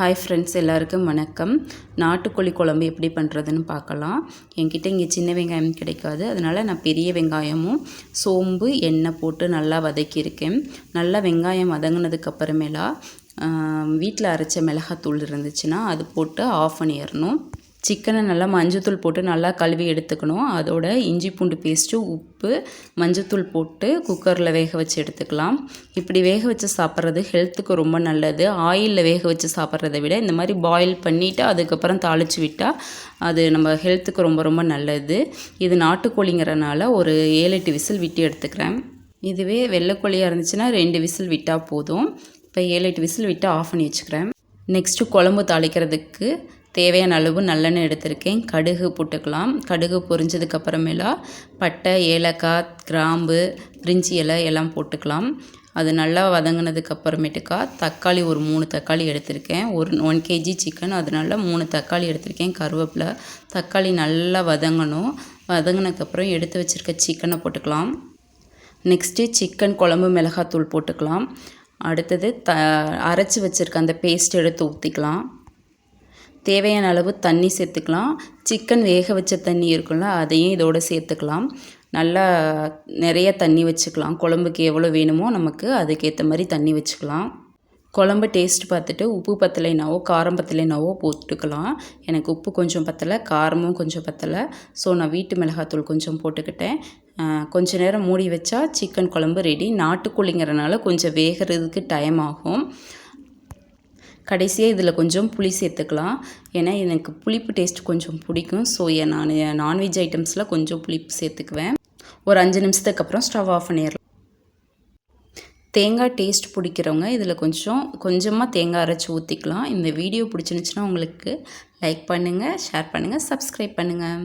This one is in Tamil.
ஹாய் ஃப்ரெண்ட்ஸ் எல்லாருக்கும் வணக்கம். நாட்டுக்கோழி குழம்பு எப்படி பண்ணுறதுன்னு பார்க்கலாம். என்கிட்ட இங்கே சின்ன வெங்காயம் கிடைக்காது. அதனால் நான் பெரிய வெங்காயமும் சோம்பு எண்ணெய் போட்டு நல்லா வதக்கியிருக்கேன். நல்லா வெங்காயம் வதங்கினதுக்கு அப்புறமேலா வீட்டில் அரைச்ச மிளகாத்தூள் இருந்துச்சுன்னா அது போட்டு ஆஃப் பண்ணிடணும். சிக்கனை நல்லா மஞ்சத்தூள் போட்டு நல்லா கழுவி எடுத்துக்கணும். அதோட இஞ்சி பூண்டு பேஸ்ட்டு உப்பு மஞ்சத்தூள் போட்டு குக்கரில் வேக வச்சு எடுத்துக்கலாம். இப்படி வேக வச்சு சாப்பிட்றது ஹெல்த்துக்கு ரொம்ப நல்லது. ஆயிலில் வேக வச்சு சாப்பிட்றத விட இந்த மாதிரி பாயில் பண்ணிவிட்டு அதுக்கப்புறம் தாளித்து விட்டால் அது நம்ம ஹெல்த்துக்கு ரொம்ப ரொம்ப நல்லது. இது நாட்டுக்கோழிங்கிறனால ஒரு ஏழு எட்டு விசில் விட்டு எடுத்துக்கிறேன். இதுவே வெள்ளைக்கோழியாக இருந்துச்சுன்னா ரெண்டு விசில் விட்டால் போதும். இப்போ ஏழு எட்டு விசில் விட்டு ஆஃப் பண்ணி வச்சுக்கிறேன். நெக்ஸ்ட்டு குழம்பு தாளிக்கிறதுக்கு தேவையான அளவு நல்லெண்ணெய் எடுத்திருக்கேன். கடுகு போட்டுக்கலாம். கடுகு பொரிஞ்சதுக்கு அப்புறமேலா பட்டை ஏலக்காய் கிராம்பு பிரிஞ்சி இலை எல்லாம் போட்டுக்கலாம். அது நல்லா வதங்கினதுக்கு அப்புறமேட்டுக்கா தக்காளி ஒரு மூணு தக்காளி எடுத்திருக்கேன். ஒரு ஒன் கேஜி சிக்கன் அதனால மூணு தக்காளி எடுத்திருக்கேன். கருவேப்பிலை தக்காளி நல்லா வதங்கணும். வதங்கினதுக்கப்புறம் எடுத்து வச்சுருக்க சிக்கனை போட்டுக்கலாம். நெக்ஸ்ட்டு சிக்கன் குழம்பு மிளகாத்தூள் போட்டுக்கலாம். அடுத்தது த அரைச்சி வச்சுருக்க அந்த பேஸ்ட் எடுத்து ஊற்றிக்கலாம் தேவையான அளவு தண்ணி சேர்த்துக்கலாம். சிக்கன் வேக வச்ச தண்ணி இருக்குல்ல அதையும் இதோடு சேர்த்துக்கலாம். நல்லா நிறைய தண்ணி வச்சுக்கலாம். குழம்புக்கு எவ்வளோ வேணுமோ நமக்கு அதுக்கேற்ற மாதிரி தண்ணி வச்சுக்கலாம். குழம்பு டேஸ்ட் பார்த்துட்டு உப்பு பத்தலைனாவோ காரம் பத்தலைனாவோ போட்டுக்கலாம். எனக்கு உப்பு கொஞ்சம் பத்தலை காரமும் கொஞ்சம் பத்தலை. ஸோ நான் வீட்டு மிளகாத்தூள் கொஞ்சம் போட்டுக்கிட்டேன். கொஞ்ச நேரம் மூடி வச்சா சிக்கன் குழம்பு ரெடி நாட்டுக்கோழிங்கிறனால கொஞ்சம் வேகிறதுக்கு டைம் ஆகும். கடைசியாக இதில் கொஞ்சம் புளி சேர்த்துக்கலாம். ஏன்னா எனக்கு புளிப்பு டேஸ்ட் கொஞ்சம் பிடிக்கும். ஸோ நான் நான்வெஜ் ஐட்டம்ஸில் கொஞ்சம் புளிப்பு சேர்த்துக்குவேன். ஒரு அஞ்சு நிமிஷத்துக்கு அப்புறம் ஸ்டவ் ஆஃப் பண்ணிடலாம். தேங்காய் டேஸ்ட் பிடிக்கிறவங்க இதில் கொஞ்சம் கொஞ்சமாக தேங்காய் அரைச்சி ஊற்றிக்கலாம் இந்த வீடியோ பிடிச்சிருந்துச்சின்னா உங்களுக்கு லைக் பண்ணுங்கள் ஷேர் பண்ணுங்கள் சப்ஸ்கிரைப் பண்ணுங்கள்